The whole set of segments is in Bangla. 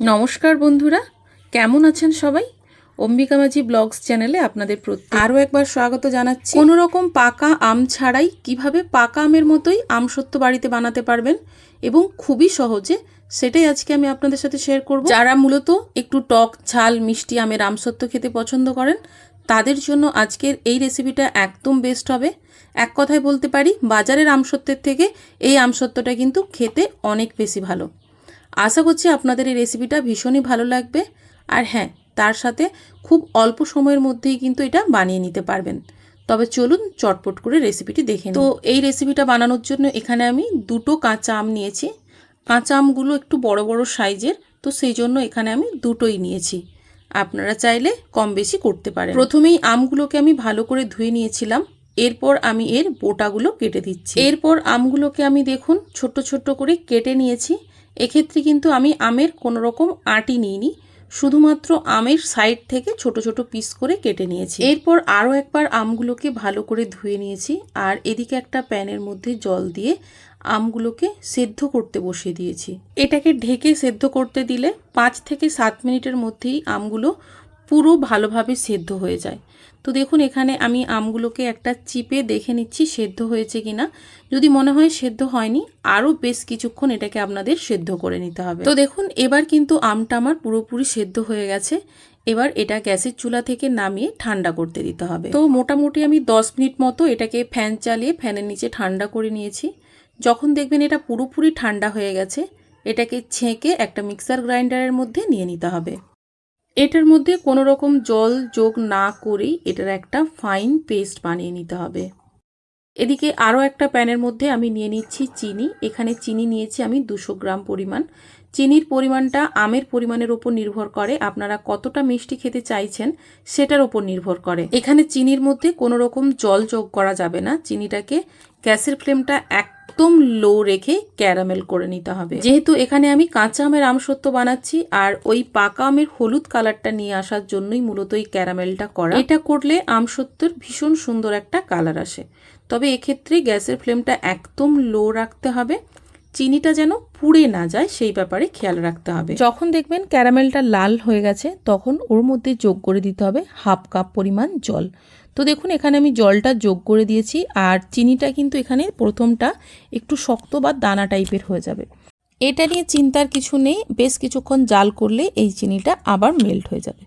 নমস্কার বন্ধুরা, কেমন আছেন সবাই? অম্বিকা মাঝি ব্লগস চ্যানেলে আপনাদের প্রতি আরও একবার স্বাগত জানাচ্ছি। কোনো রকম পাকা আম ছাড়াই কীভাবে পাকা আমের মতোই আমসত্ত্ব বাড়িতে বানাতে পারবেন এবং খুবই সহজে সেটাই আজকে আমি আপনাদের সাথে শেয়ার করব। যারা মূলত একটু টক, ঝাল, মিষ্টি আমের আমসত্ত্ব খেতে পছন্দ করেন, তাদের জন্য আজকের এই রেসিপিটা একদম বেস্ট হবে। এক কথায় বলতে পারি, বাজারের আমসত্ত্বের থেকে এই আমসত্ত্বটা কিন্তু খেতে অনেক বেশি ভালো। আশা করছি আপনাদের এই রেসিপিটা ভীষণই ভালো লাগবে। আর হ্যাঁ তার সাথে খুব অল্প সময়ের মধ্যেই কিন্তু এটা বানিয়ে নিতে পারবেন। তবে চলুন চটপট করে রেসিপিটি দেখে তো এই রেসিপিটা বানানোর জন্য এখানে আমি দুটো কাঁচা আম নিয়েছি। কাঁচা আমগুলো একটু বড় বড় সাইজের, তো সেই জন্য এখানে আমি দুটোই নিয়েছি। আপনারা চাইলে কম বেশি করতে পারেন। প্রথমেই আমগুলোকে আমি ভালো করে ধুয়ে নিয়েছিলাম। এরপর আমি এর বোটাগুলো কেটে দিচ্ছি। এরপর আমগুলোকে আমি দেখুন, ছোট্ট ছোট্ট করে কেটে নিয়েছি। এক্ষেত্রে কিন্তু আমি আমের কোনো রকম আটি নিইনি, শুধুমাত্র আমের সাইড থেকে ছোট ছোট পিস করে কেটে নিয়েছি। এরপর আরও একবার আমগুলোকে ভালো করে ধুয়ে নিয়েছি আর এদিকে একটা প্যানের মধ্যে জল দিয়ে আমগুলোকে সেদ্ধ করতে বসিয়ে দিয়েছি। এটাকে ঢেকে সেদ্ধ করতে দিলে পাঁচ থেকে সাত মিনিটের মধ্যেই আমগুলো পুরো ভালোভাবে সেদ্ধ হয়ে যায়। তো দেখুন, এখানে আমি আমগুলোকে একটা চিপে দেখে নিচ্ছি সেদ্ধ হয়েছে কিনা। যদি মনে হয় সেদ্ধ হয়নি, আরও বেশ কিছুক্ষণ এটাকে আপনাদের সেদ্ধ করে নিতে হবে। তো দেখুন, এবার কিন্তু আমটা আমার পুরোপুরি সেদ্ধ হয়ে গেছে। এবার এটা গ্যাসের চুলা থেকে নামিয়ে ঠান্ডা করতে দিতে হবে। তো মোটামুটি আমি দশ মিনিট মতো এটাকে ফ্যান চালিয়ে ফ্যানের নিচে ঠান্ডা করে নিয়েছি। যখন দেখবেন এটা পুরোপুরি ঠান্ডা হয়ে গেছে, এটাকে ছেঁকে একটা মিক্সার গ্রাইন্ডারের মধ্যে নিয়ে নিতে হবে। এটার মধ্যে কোনো রকম জল যোগ না করেই এটার একটা ফাইন পেস্ট বানিয়ে নিতে হবে। এদিকে আরও একটা প্যানের মধ্যে আমি নিয়ে নিচ্ছি চিনি। এখানে চিনি নিয়েছি আমি দুশো গ্রাম পরিমাণ। চিনির পরিমাণটা আমের পরিমাণের ওপর নির্ভর করে, আপনারা কতটা মিষ্টি খেতে চাইছেন সেটার ওপর নির্ভর করে। এখানে চিনির মধ্যে কোনো রকম জল যোগ করা যাবে না। চিনিটাকে গ্যাসের ফ্লেমটা একদম লো রেখে ক্যারামেল করে নিতে হবে। যেহেতু এখানে আমি কাঁচা আমের আমসত্ব বানাচ্ছি, আর ওই পাকা আমের হলুদ কালারটা নিয়ে আসার জন্যই মূলত এই ক্যারামেলটা করা। এটা করলে আমসত্ত্বর ভীষণ সুন্দর একটা কালার আসে। তবে এক্ষেত্রে গ্যাসের ফ্লেমটা একদম লো রাখতে হবে। চিনিটা যেন পুড়ে না যায় সেই ব্যাপারে খেয়াল রাখতে হবে। যখন দেখবেন ক্যারামেলটা লাল হয়ে গেছে, তখন ওর মধ্যে যোগ করে দিতে হবে হাফ কাপ পরিমাণ জল। তো দেখুন, এখানে আমি জলটা যোগ করে দিয়েছি আর চিনিটা কিন্তু এখানে প্রথমটা একটু শক্ত বা দানা টাইপের হয়ে যাবে। এটা নিয়ে চিন্তার কিছু নেই, বেশ কিছুক্ষণ জাল করলে এই চিনিটা আবার মেল্ট হয়ে যাবে।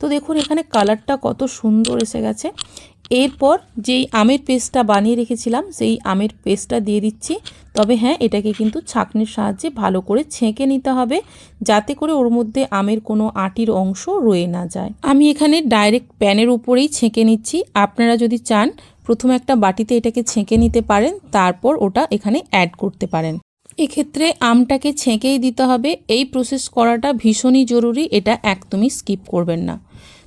তো দেখুন, এখানে কালারটা কত সুন্দর এসে গেছে। এরপর যেই আমের পেস্টটা বানিয়ে রেখেছিলাম, সেই আমের পেস্টটা দিয়ে দিচ্ছি। তবে হ্যাঁ এটাকে কিন্তু ছাঁকনির সাহায্যে ভালো করে ছেঁকে নিতে হবে, যাতে করে ওর মধ্যে আমের কোনো আটির অংশ রয়ে না যায়। আমি এখানে ডাইরেক্ট প্যানের উপরেই ছেঁকে নিচ্ছি। আপনারা যদি চান, প্রথমে একটা বাটিতে এটাকে ছেঁকে নিতে পারেন, তারপর ওটা এখানে অ্যাড করতে পারেন। এক্ষেত্রে আমটাকে ছেঁকেই দিতে হবে। এই প্রসেস করাটা ভীষণই জরুরি, এটা একদমই স্কিপ করবেন না।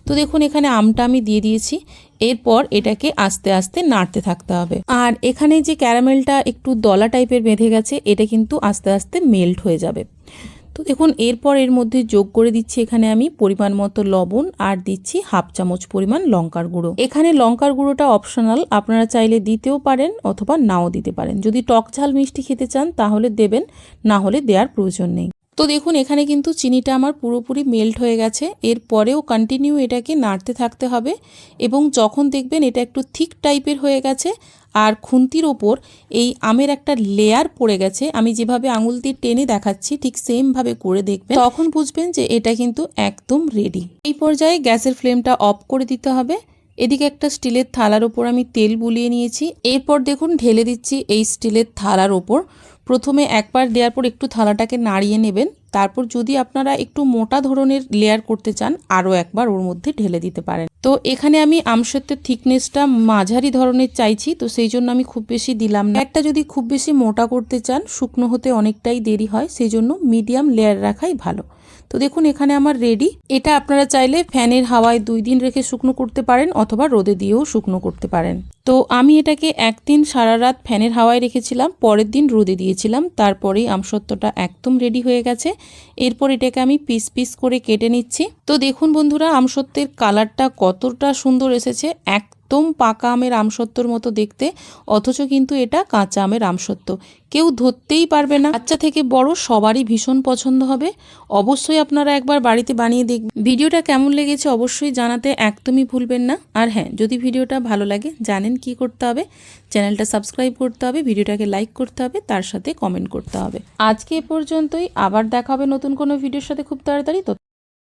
তো দেখুন, এখানে আমটা আমি দিয়ে দিয়েছি। এরপর এটাকে আস্তে আস্তে নাড়তে থাকতে হবে। আর এখানে যে ক্যারামেলটা একটু দলা টাইপের বেঁধে গেছে, এটা কিন্তু আস্তে আস্তে মেল্ট হয়ে যাবে। তো দেখুন, এরপর এর মধ্যে যোগ করে দিচ্ছি এখানে আমি পরিমাণ মতো লবণ আর দিচ্ছি হাফ চামচ পরিমাণ লঙ্কার গুঁড়ো। এখানে লঙ্কার গুঁড়োটা অপশনাল আপনারা চাইলে দিতেও পারেন অথবা নাও দিতে পারেন। যদি টক ঝাল মিষ্টি খেতে চান তাহলে দেবেন, না হলে দেওয়ার প্রয়োজন নেই। তো দেখুন, এখানে কিন্তু চিনিটা আমার পুরোপুরি মেল্ট হয়ে গেছে। এরপরেও কন্টিনিউ এটাকে নাড়তে থাকতে হবে এবং যখন দেখবেন এটা একটু থিক টাইপের হয়ে গেছে আর খুন্তির ওপর এই আমের একটা লেয়ার পড়ে গেছে, আমি যেভাবে আঙুল দিয়ে টেনে দেখাচ্ছি ঠিক সেমভাবে করে দেখবেন, তখন বুঝবেন যে এটা কিন্তু একদম রেডি এই পর্যায়ে গ্যাসের ফ্লেমটা অফ করে দিতে হবে। এদিকে একটা স্টিলের থালার ওপর আমি তেল বুলিয়ে নিয়েছি। এরপর দেখুন, ঢেলে দিচ্ছি এই স্টিলের থালার ওপর। প্রথমে একবার দেওয়ার পর একটু থালাটাকে নাড়িয়ে নেবেন। তারপর যদি আপনারা একটু মোটা ধরনের লেয়ার করতে চান, আরও একবার ওর মধ্যে ঢেলে দিতে পারেন। তো এখানে আমি আমসত্বের থিকনেসটা মাঝারি ধরনের চাইছি, তো সেই জন্য আমি খুব বেশি দিলাম না। একটা যদি খুব বেশি মোটা করতে চান, শুকনো হতে অনেকটাই দেরি হয় সেই জন্য মিডিয়াম লেয়ার রাখাই ভালো। তো দেখুন, এখানে আমার রেডি এটা আপনারা চাইলে ফ্যানের হাওয়ায় দুই দিন রেখে শুকনো করতে পারেন অথবা রোদে দিয়েও শুকনো করতে পারেন। তো আমি এটাকে একদিন সারা রাত ফ্যানের হাওয়ায় রেখেছিলাম, পরের দিন রোদে দিয়েছিলাম, তারপরেই আমসত্ত্বটা একদম রেডি হয়ে গেছে। এরপর এটাকে আমি পিস পিস করে কেটে নিচ্ছি। তো দেখুন বন্ধুরা আমসত্ত্বের কালারটা কতটা সুন্দর এসেছে একদম পাকা আমের আমসত্ত্বর মতো দেখতে, অথচ কিন্তু এটা কাঁচা আমের আমসত্ত্ব। কেউ ধরতেই পারবে না। বাচ্চা থেকে বড় সবারই ভীষণ পছন্দ হবে। অবশ্যই আপনারা একবার বাড়িতে বানিয়ে দেখবেন ভিডিওটা কেমন লেগেছে অবশ্যই জানাতে একদমই ভুলবেন না। আর হ্যাঁ যদি ভিডিওটা ভালো লাগে, জানেন কি করতে হবে। চ্যানেলটা সাবস্ক্রাইব করতে হবে, ভিডিওটাকে লাইক করতে হবে, তার সাথে কমেন্ট করতে হবে। আজকে এ পর্যন্তই। আবার দেখা হবে নতুন কোনো ভিডিওর সাথে খুব তাড়াতাড়ি। তো